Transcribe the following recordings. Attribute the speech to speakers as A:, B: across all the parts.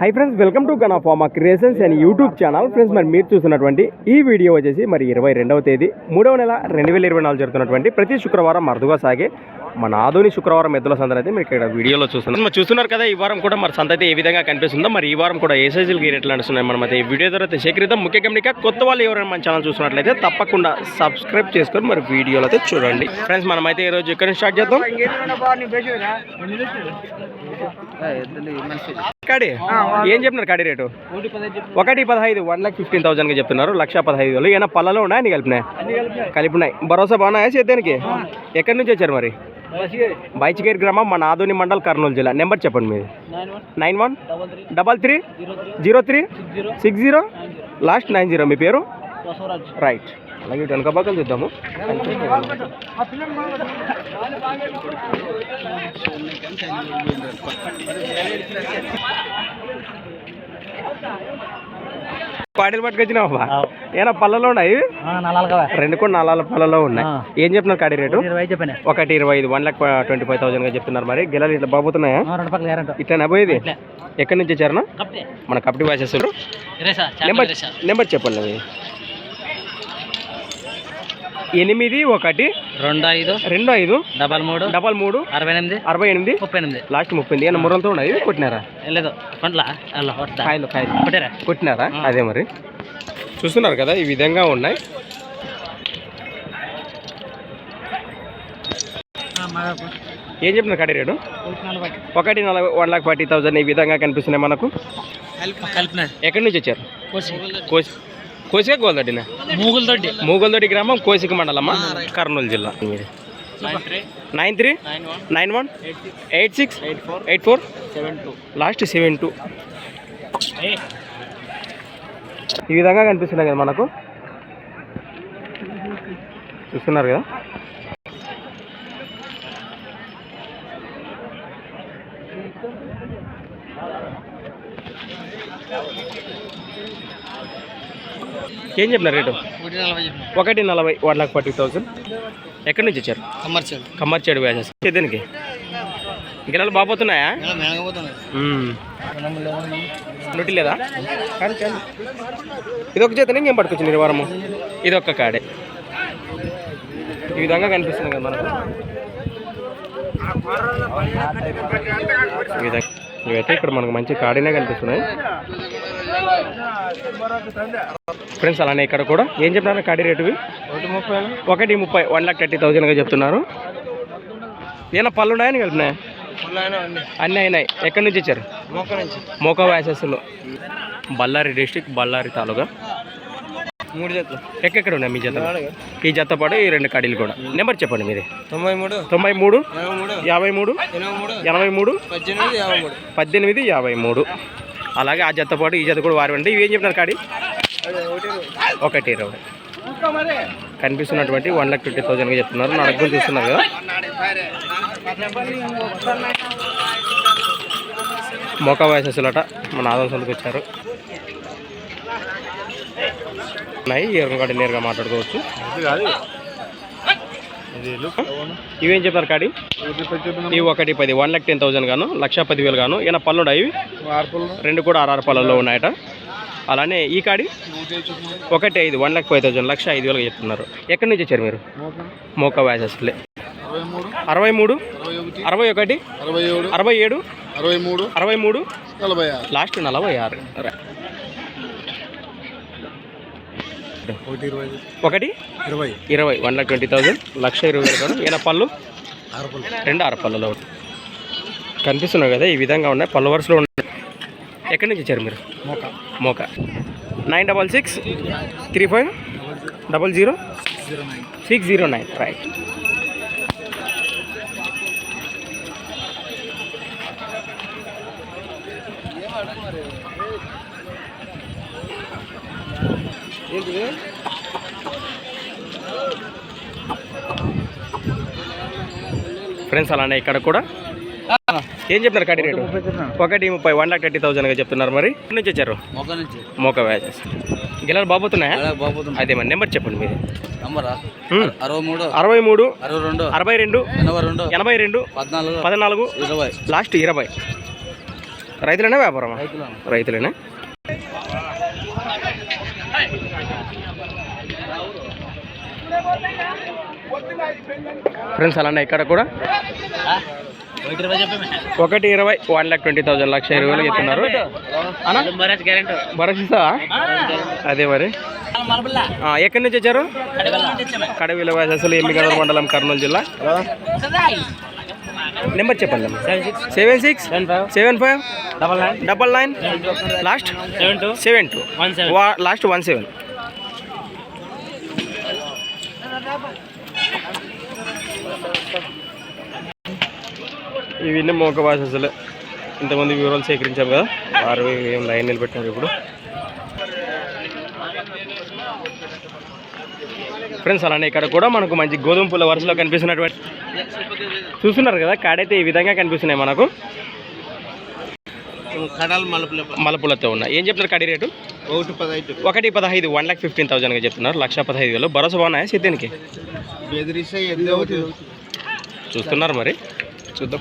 A: Hi friends welcome to Gana pharma creations and YouTube channel friends మరి మీరు చూస్తున్నటువంటి ఈ వీడియో వచ్చేసి మరి ఇరవై రెండవ తేదీ మూడవ నెల రెండు వేల ఇరవై నాలుగు జరుగుతున్నటువంటి ప్రతి శుక్రవారం మరుదుగా సాగే మన ఆధుని శుక్రవారం ఎద్దుల సందర్ అయితే మీరు ఇక్కడ వీడియోలో చూస్తున్నారు. మరి చూస్తున్నారు కదా ఈ వారం కూడా మరి సంత అయితే ఏ విధంగా కనిపిస్తుందో మరి ఈ వారం కూడా ఏ సైజులు రేట్లు నడుస్తున్నాయి మనం అయితే ఈ వీడియో ద్వారా సేకరిద్దాం. ముఖ్య గమనిక కొత్త వాళ్ళు ఎవరైనా మన ఛానల్ చూసినట్లయితే తప్పకుండా సబ్స్క్రైబ్ చేసుకొని మరి వీడియోలో అయితే చూడండి. ఫ్రెండ్స్ మనమైతే ఈ రోజు ఇక్కడ స్టార్ట్ చేద్దాం. కాడి? ఏం చెప్తున్నారు కాడి రేటు? ఒకటి పదహైదు వన్ లాక్ ఫిఫ్టీన్ థౌసండ్గా చెప్తున్నారు లక్ష పదహైదు వేలు. ఏమైనా పళ్ళలో ఉన్నాయా? అన్ని కలిపినాయి? కలిపినాయి. భరోసా బాగున్నాయా సేద్యానికి ఎక్కడి నుంచి వచ్చారు మరి? బైచికేరి. గ్రామం మన ఆదోని మండల్ కర్నూలు జిల్లా. నెంబర్ చెప్పండి మీది. Nine one double three. Zero three. Six zero. Last nine zero. మీ పేరు? రైట్ అలాగే ఇటు వెనక పక్కన చూద్దాము పాటలు పట్టుకొచ్చినావా ఏనా పళ్ళలో ఉన్నాయి? రెండు కూడా నాలుగు పళ్ళలో ఉన్నాయి. ఏం చెప్తున్నారు కాడి రేటు? ఒకటి ఇరవై ఐదు వన్ లాక్ ట్వంటీ ఫైవ్ థౌసండ్గా చెప్తున్నారు మరి. గిలాలు ఇట్లా బాగుతున్నాయా ఇట్లా పోయేది? ఎక్కడి నుంచి వచ్చారనా మన కపటి వాసెస్ నెంబర్ నెంబర్ చెప్పండి ఎనిమిది ఒకటి
B: రెండు ఐదు
A: రెండు ఐదు
B: డబల్ మూడు
A: డబల్ మూడు
B: అరవై ఎనిమిది
A: అరవై ఎనిమిది
B: ముప్పై ఎనిమిది.
A: లాస్ట్ ముప్పై ఎనిమిది. ఏమన్నా మురంతో ఉన్నాయి? కొట్టినారా?
B: లేదు.
A: కాయలు కాయలు.
B: కొట్టారా?
A: కొట్టినారా? అదే మరి. చూస్తున్నారు కదా ఈ విధంగా ఉన్నాయి. ఏం చెప్తున్నారు కడి రేటు? ఒకటి నలభై. వన్ లాక్ ఫార్టీ థౌసండ్ ఈ విధంగా కనిపిస్తున్నాయి మనకు. ఎక్కడి నుంచి వచ్చారు? కోసి. కోసిక గోల్దొడ్డిన
B: మూగుల తోటి
A: మూగల్దొడ్డి గ్రామం కోసిక మండలమా కర్నూలు జిల్లా మీది nine three nine one eight six eight four
B: seven two
A: last seven two ఈ విధంగా కనిపిస్తున్నాయి కదా మనకు చూస్తున్నారు కదా ఏం చెప్పినారు రేటు?
B: ఒకటి నలభై
A: వన్ లాక్ ఫార్టీ థౌసండ్ ఎక్కడి నుంచి వచ్చారు?
B: కమర్షియల్
A: కమ్మర్చేడు వ్యాసెస్ దీనికి? గిన్నెలు బాగుపోతున్నాయా నొట్టి లేదా? ఇది ఒక చేత ఇంకేం పట్టుకొచ్చింది వారము? ఇది ఒక్క కాడే. ఈ విధంగా కనిపిస్తుంది కదా మనకు. ఇవైతే ఇక్కడ మనకు మంచి కాడినే కనిపిస్తున్నాయి. ఫ్రెండ్స్ అలానే ఇక్కడ కూడా. ఏం చెప్తున్నారు కాడి రేటువి
B: ఒకటి ముప్పై
A: వన్ లాక్ థర్టీ థౌజండ్గా చెప్తున్నారు. ఏమైనా పళ్ళు ఉన్నాయని కలిపినాయి? అన్నీ. అయినాయి. ఎక్కడి నుంచి ఇచ్చారు? మోకా వ్యాసెస్లో బళ్ళారి డిస్టిక్ బళ్ళారి తాలూకా.
B: మూడు జతలు.
A: ఎక్కడెక్కడ ఉన్నాయి మీ జత? ఈ జత పాటు ఈ రెండు కడీలు కూడా. నెంబర్ చెప్పండి మీది.
B: తొంభై మూడు.
A: తొంభై మూడు. యాభై మూడు
B: ఎనభై మూడు.
A: ఎనభై మూడు
B: పద్దెనిమిది యాభై మూడు.
A: పద్దెనిమిది యాభై మూడు. అలాగే ఆ జత పాటు ఈ జత కూడా వారివండి. ఇవి ఏం చెప్పినారు కాడి? ఒకటి ఇరవై. కనిపిస్తున్నటువంటి వన్ లాక్ ఫిఫ్టీ థౌసండ్గా చెప్తున్నారు. నా దగ్గర చూస్తున్నారు కదా. మోకా వయసెస్లట మన ఆదర్శాలకు వచ్చారు. ఉన్నాయి. ఎరుగంగాడి నేరుగా మాట్లాడుకోవచ్చు. ఇవేం చెప్తారు కాడి? ఇవి ఒకటి పది వన్ లాక్ టెన్ థౌసండ్ గాను లక్ష పదివేలు గాను ఏమైనా పళ్ళు ఉన్నాయి ఇవి? రెండు కూడా ఆర్ఆర్ పళ్ళలో ఉన్నాయట. అలానే ఈ కాడి? ఒకటి ఐదు వన్ లాక్ ఫైవ్ థౌసండ్ లక్ష ఐదు వేలుగా చెప్తున్నారు. ఎక్కడి నుంచి వచ్చారు మీరు? మోకా వ్యాసెస్లే. అరవై మూడు అరవై ఒకటి
B: అరవై ఏడు
A: అరవై ఏడు
B: అరవై మూడు
A: అరవై మూడు
B: నలభై ఆరు.
A: లాస్ట్ నలభై ఆరు. రా.
B: ఒకటి ఇరవై
A: ఒకటి?
B: ఇరవై.
A: వన్ లాక్ ట్వంటీ థౌసండ్ లక్ష ఇరవై వేలు కాదు ఈయన పళ్ళు? రెండు ఆరు పళ్ళలో కనిపిస్తున్నాయి కదా ఈ విధంగా ఉన్నాయి. పళ్ళు వరుసలో ఉన్నాయి. ఎక్కడి నుంచి వచ్చారు మీరు? Moka. Nine double six three five double zero six zero nine. Right.
B: ఏంటిది?
A: ఫ్రెండ్స్ అలానే ఇక్కడ కూడా. ఏం చెప్తున్నారు కడి రేటు? ఒకటి ముప్పై వన్ లాక్ థర్టీ థౌసండ్గా చెప్తున్నారు మరి. నుంచి వచ్చారు?
B: మొక్క
A: మోకా వ్యాజెస్. గిలాలు బాబోతున్నాయా అదే మరి నెంబర్ చెప్పండి హ్మ్.
B: అరవై మూడు
A: అరవై మూడు
B: అరవై రెండు
A: అరవై రెండు
B: ఎనభై రెండు పద్నాలుగు
A: లాస్ట్ ఇరవై. రైతులేనా వ్యాపారమా?
B: రైతులు
A: రైతులేనా? ఫ్రెండ్స్ అలానే ఇక్కడ కూడా
B: ఒకటి ఇరవై
A: వన్ ల్యాక్ ట్వంటీ థౌసండ్ లక్ష ఇరవై వేలు చెప్తున్నారు అన్నా?
B: బరాజ్ గ్యారెంటీ
A: భరోసా అదే మరి. ఎక్కడి నుంచి వచ్చారు? కడవిల అసలు ఎమ్మిగనూరు మండలం కర్నూలు జిల్లా. నెంబర్ చెప్పండి seven six
B: seven five double nine
A: double nine last
B: seven two
A: seven two last one seven ఇవన్నీ మోక భాష అసలు. ఇంతమంది వివరాలు సేకరించాం కదా వారు ఏం లైన్ నిలబెట్టినారు ఇప్పుడు. ఫ్రెండ్స్ అలానే ఇక్కడ కూడా మనకు మంచి గోధుమ పూల వరుసలో కనిపిస్తున్నటువంటి చూస్తున్నారు కదా కాడైతే ఈ విధంగా కనిపిస్తున్నాయి మనకు.
B: కడాలు మలుపులు
A: మలపులతో ఉన్నాయి. ఏం చెప్తున్నారు కడి రేటు?
B: ఒకటి పదహైదు.
A: ఒకటి పదహైదు వన్ లాక్ ఫిఫ్టీన్ థౌసండ్గా చెప్తున్నారు. లక్ష పదహైదు వేలు. భరోసా బాగున్నాయా సిద్ధానికి? చూస్తున్నారు మరి. చూద్దాం.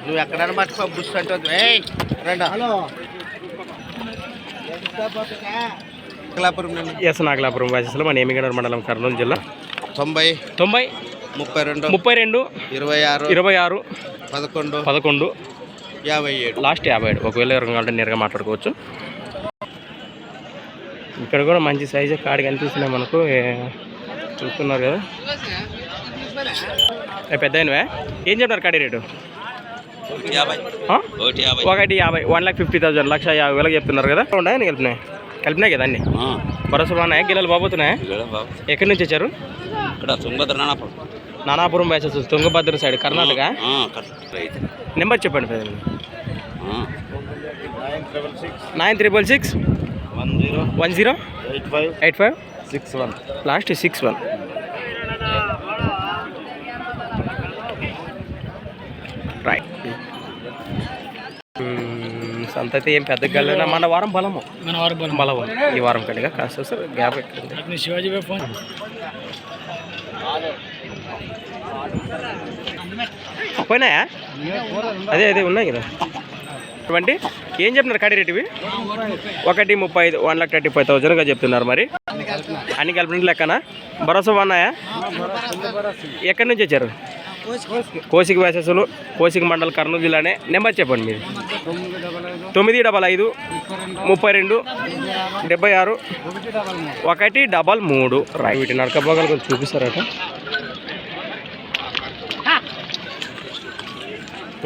B: నువ్వు ఎక్కడైనా పట్టుకో బుస్ అంటే రండి. హలో. కలాపురం నుండి.
A: ఎస్ నాగలాపురం వాసస్లో మన ఏమిగనర్ మండలం కర్నూలు జిల్లా.
B: తొంభై
A: తొంభై
B: ముప్పై రెండు
A: ముప్పై రెండు
B: ఇరవై ఆరు
A: ఇరవై ఆరు
B: పదకొండు
A: పదకొండు
B: యాభై ఏడు.
A: లాస్ట్ యాభై ఏడు. ఒకవేళ ఎవరు కావాలంటే నేరుగా మాట్లాడుకోవచ్చు. ఇక్కడ కూడా మంచి సైజు కాడి కనిపిస్తున్నాయి మనకు. చూస్తున్నారు కదా. ఏ పెద్ద ఏం చెప్తారు కాడి రేటు?
B: ఒకటి యాభై.
A: వన్ లాక్ ఫిఫ్టీ థౌసండ్ లక్ష యాభై వేలకు చెప్తున్నారు కదా. ఉన్నాయని కలిపినాయి కలిపినాయి కదా అన్ని? భరోసా బాగున్నాయి గిల్లలు బాబోతున్నాయా? ఎక్కడి నుంచి వచ్చారు?
B: ఇక్కడ Tungabhadra Nanapuram.
A: Nanapuram batches Tungabhadra side Karnataka. Number చెప్పండి పెద్ద nine triple six.
B: One zero.
A: One zero.
B: Eight five.
A: Eight five.
B: Six one.
A: Last six one. Right. సంత అయితే ఏం పెద్ద గల్లైనా మన వారం బలము.
B: మన వారు బలం
A: బలము. ఈ వారం కడిగా కాస్త సార్ గ్యాప్ ఎక్కింది.
B: శివాజీ
A: పోయినాయా? అదే అదే ఉన్నాయి కదా. ఇటువంటి ఏం చెప్తున్నారు కడి రేటు ఇవి? ఒకటి ముప్పై ఐదు వన్ లాక్ థర్టీ ఫైవ్ థౌజండ్గా చెప్తున్నారు మరి. అన్ని కలిపినట్టు లెక్కన? భరోసా ఉన్నాయా ఎక్కడి నుంచి వచ్చారు? కోసిక వేసెస్లు కోసిక మండల్ కర్నూలు జిల్లానే. నెంబర్ చెప్పండి మీరు. తొమ్మిది డబల్ ఐదు ముప్పై రెండు డెబ్బై ఆరు ఒకటి డబల్ మూడు. రైట్. వీటి నడకపోగలు కొంచెం చూపిస్తారట.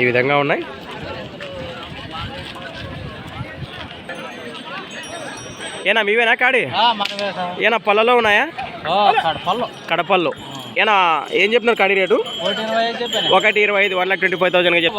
A: ఈ విధంగా ఉన్నాయి. ఏనా మీవేనా కాడి? ఏనా పళ్ళలో ఉన్నాయా? కడపల్లో. ఏనా ఏం చెప్తున్నారు కాడి రేటు?
B: ఒకటి ఇరవై ఐదు
A: వన్ లాక్ ట్వంటీ ఫైవ్ థౌసండ్గా చెప్పి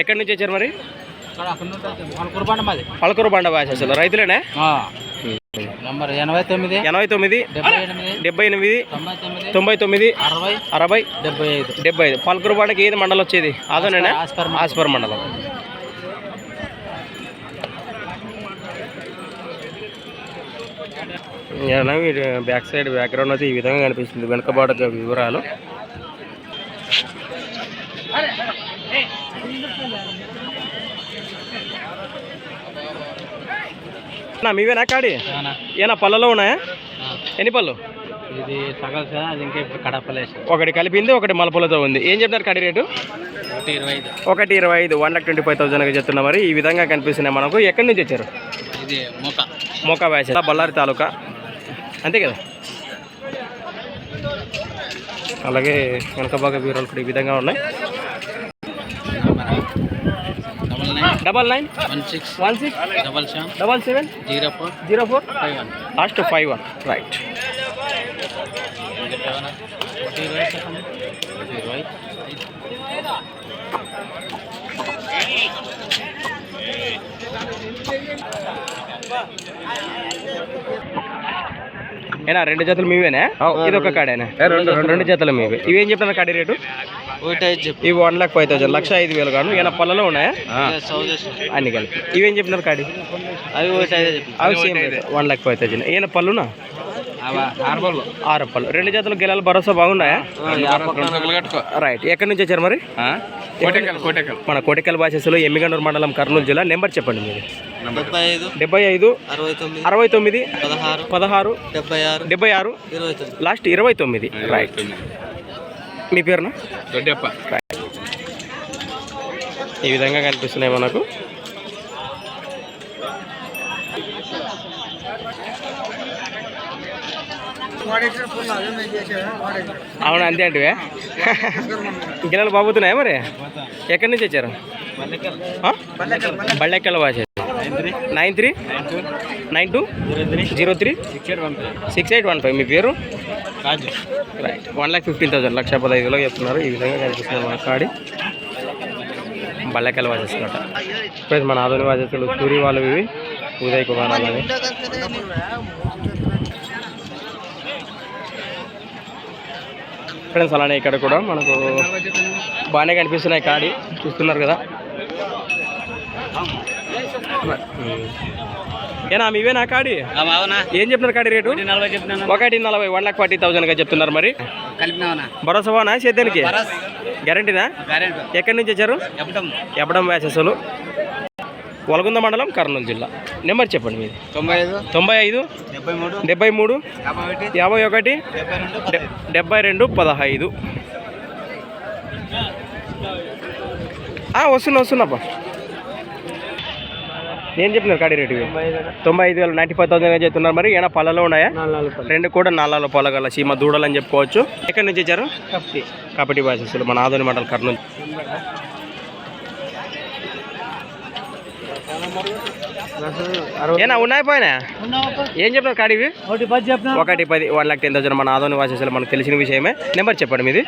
A: ఎక్కడి నుంచి వచ్చారు మరి? పలకూరు బండ భాషలు రైతులేనే?
B: నంబర్ ఎనభై తొమ్మిది
A: ఎనభై తొమ్మిది
B: డెబ్బై ఎనిమిది తొంభై తొమ్మిది అరవై
A: అరవై
B: డెబ్బై ఐదు.
A: డెబ్బై ఐదు. పలకూరు బండకి ఏది మండలం వచ్చేది? అదనేనా
B: ఆస్పర్
A: ఆస్పర్ మండలం. బ్యాక్ సైడ్ బ్యాక్గ్రౌండ్ అయితే ఈ విధంగా కనిపిస్తుంది. వెనుకబాట వివరాలు. నా మీవేనా కాడి? ఏనా పళ్ళలో ఉన్నాయా? ఎన్ని పళ్ళు?
B: ఇది సగం సార్ అది ఇంకా కడపలేసి
A: ఒకటి కలిపింది ఒకటి మలపలతో ఉంది. ఏం చెప్తారు కడి రేటు?
B: ఒకటి ఇరవై ఐదు.
A: ఒకటి ఇరవై ఐదు వన్ లాక్ ట్వంటీ ఫైవ్ థౌసండ్గా చెప్తున్నా మరి. ఈ విధంగా కనిపిస్తున్నాయి మనకు. ఎక్కడి నుంచి వచ్చారు?
B: ఇది మూక.
A: మోకా వ్యాస బళ్ళారి తాలూకా? అంతే కదా? అలాగే వెనక బాగా వివరాలు కూడా ఈ విధంగా ఉన్నాయి.
B: Double nine
A: double nine
B: one six
A: one six
B: double seven
A: double seven
B: zero four
A: zero four
B: five one
A: last five one right
B: ఒకటి ఇరవై చెప్పండి ఒకటి ఇరవై
A: ఏనా రెండు జతలు మీవేనా? ఇది ఒక కాడేనా? రెండు రెండు జతలు మీవే. ఇవేం చెప్తున్నారు కాడి రేటు? ఇవి వన్ లాక్ ఫైవ్ థౌసండ్ లక్ష ఐదు వేలు కాను ఏమైనా పళ్ళలో ఉన్నాయా? అన్ని కలిపి. ఇవేం చెప్పినారు కాడి?
B: అవి
A: అవి same one lakh five thousand. ఏమైనా పళ్ళునా? ఆరు పళ్ళు రెండు జతలు గెలాలు భరోసా బాగున్నాయా? రైట్. ఎక్కడి నుంచి వచ్చారు మరి? మన కోటెకల్ భాషలో ఎమ్మిగండూరు మండలం కర్నూలు జిల్లా. నెంబర్ చెప్పండి మీరు
B: డెబ్బై ఐదు అరవై తొమ్మిది పదహారు
A: పదహారు
B: డెబ్బై ఆరు
A: లాస్ట్ ఇరవై తొమ్మిది. రైట్. మీ పేరునా? ఈ విధంగా కనిపిస్తున్నాయి మనకు. అవును అంతే అంటే గిన్నెలు బాబుతున్నాయా మరి? ఎక్కడి నుంచి వచ్చారు? బళ్ళెక్కల భాష nine three? Nine two? Zero three? Six eight one five. మీ పేరు? Right one lakh fifteen thousand. లక్ష పదహైదులో చెప్తున్నారు. ఈ విధంగా కనిపిస్తున్నారు మన కాడి. బళ్ళెక్కల వాచెస్ ఇప్పుడు మన ఆధునిక వాచెస్లు సూర్య వాళ్ళు ఇవి. ఉదయ్ కుమార్ వాళ్ళని. ఫ్రెండ్స్ అలానే ఇక్కడ కూడా మనకు బాగానే కనిపిస్తున్నాయి కాడి. చూస్తున్నారు కదా. ఏనా మీవేనా కాడి? ఏం చెప్తున్నారు కాడి రేటు? ఒకటి నలభై వన్ లాక్ ఫార్టీ థౌసండ్గా చెప్తున్నారు మరి. భరోసానా సేద్యానికి గ్యారంటీనా ఎక్కడి నుంచి వచ్చారు? ఎప్పడం వ్యాసెస్లు వలగుంద మండలం కర్నూలు జిల్లా. నెంబర్ చెప్పండి మీది.
B: తొంభై ఐదు
A: తొంభై ఐదు
B: డెబ్బై మూడు
A: డెబ్బై మూడు
B: యాభై ఒకటి డెబ్బై రెండు
A: పదహైదు. వస్తున్నా వస్తున్నాప్పా ఏం చెప్తున్నారు కాడి రేటు? తొంభై ఐదు వేలు నైంటీ ఫైవ్ థౌసండ్ చెప్తున్నారు మరి. ఏమైనా పళ్ళలో ఉన్నాయా? రెండు కూడా నాలుగు పొల గల సీమ దూడలు అని చెప్పుకోవచ్చు. ఎక్కడి నుంచి వచ్చారు? కబడ్డీ బాసెస్లు మన ఆదోని మండలం కర్నూలు. ఏనా ఉన్నాయి పోయినా? ఏం చెప్పినారు కాడివి
B: ఒకటి పది చెప్పిన
A: ఒకటి పది వన్ లాక్ టెన్ థౌసండ్ మన ఆదోని వాసెస్లు మనకు తెలిసిన విషయమే. నెంబర్ చెప్పండి మీది.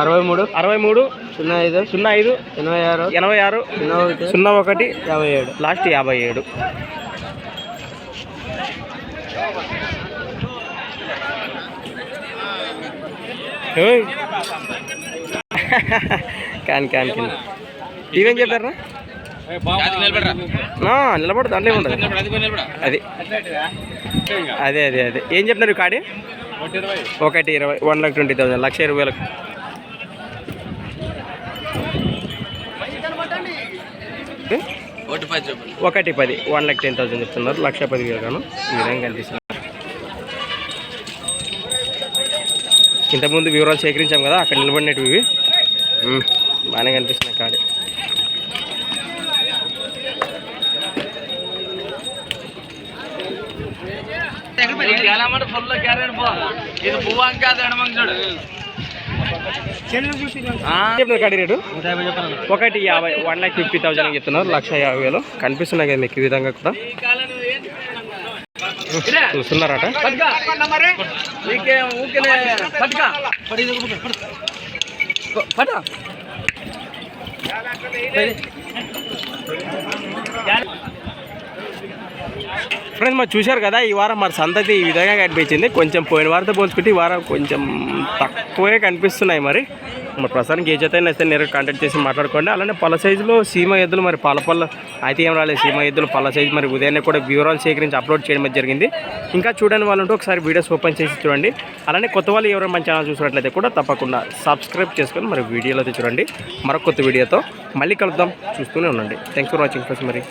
B: అరవై మూడు
A: అరవై మూడు
B: సున్నా ఐదు
A: సున్నా ఐదు
B: ఎనభై ఆరు
A: ఎనభై ఆరు
B: సున్నా ఒకటి
A: సున్నా ఒకటి
B: యాభై ఏడు
A: లాస్ట్ యాభై ఏడు ఏయ్. కాని కాని కాని. ఇవేం చెప్పారా నిలబడు. దాంట్లో ఉండదు. అది. అదే అదే అదే. ఏం చెప్తున్నారు కాడి? ఒకటి ఇరవై. వన్ లాక్ ట్వంటీ థౌసండ్ లక్ష ఇరవై వేలకు?
B: ఒకటి పది
A: వన్ లాక్ టెన్ థౌసండ్ చెప్తున్నారు. లక్ష పది వేలు గాను ఈ విధంగా కనిపిస్తుంది. ఇంతకుముందు వివరాలు సేకరించాం కదా అక్కడ నిలబడినట్టు ఇవి. బాగానే కనిపిస్తున్నాయి కాడి.
B: ఇది పువ్వు అంకాదు ఎడమంగా చూడు.
A: చెప్తున్నారు కాడి రేటు? ఒకటి యాభై వన్ లాక్ ఫిఫ్టీ థౌసండ్ అని చెప్తున్నారు. లక్ష యాభై వేలు. కనిపిస్తున్నాయి కదా మీకు ఈ విధంగా కూడా. చూస్తున్నారట? ఫ్రెండ్స్ మరి చూశారు కదా ఈ వారం మరి సంతతి ఈ విధంగా కనిపించింది. కొంచెం పోయిన వారితో పోల్చుకుంటే ఈ వారం కొంచెం తక్కువే కనిపిస్తున్నాయి మరి. మరి ప్రస్తుతానికి ఏ చేత అయితే నేను కాంటాక్ట్ చేసి మాట్లాడుకోండి. అలానే పళ్ళ సైజులో సీమ ఎద్దులు మరి పాల పళ్ళ అయితే ఏం రాలేదు. సీమ ఎద్దులు పళ్ళ సైజు మరి ఉదయాన్నే కూడా వివరాలు సేకరించి అప్లోడ్ చేయడం జరిగింది. ఇంకా చూడని వాళ్ళు ఉంటే ఒకసారి వీడియోస్ ఓపెన్ చేసి చూడండి. అలానే కొత్త వాళ్ళు ఎవరైనా మన ఛానల్ చూసినట్లయితే కూడా తప్పకుండా సబ్స్క్రైబ్ చేసుకొని మరి వీడియోలో చూడండి. మరొక కొత్త వీడియోతో మళ్ళీ కలుద్దాం. చూస్తూనే ఉండండి. థ్యాంక్స్ ఫర్ వాచింగ్ ఫ్రెండ్స్ మరి.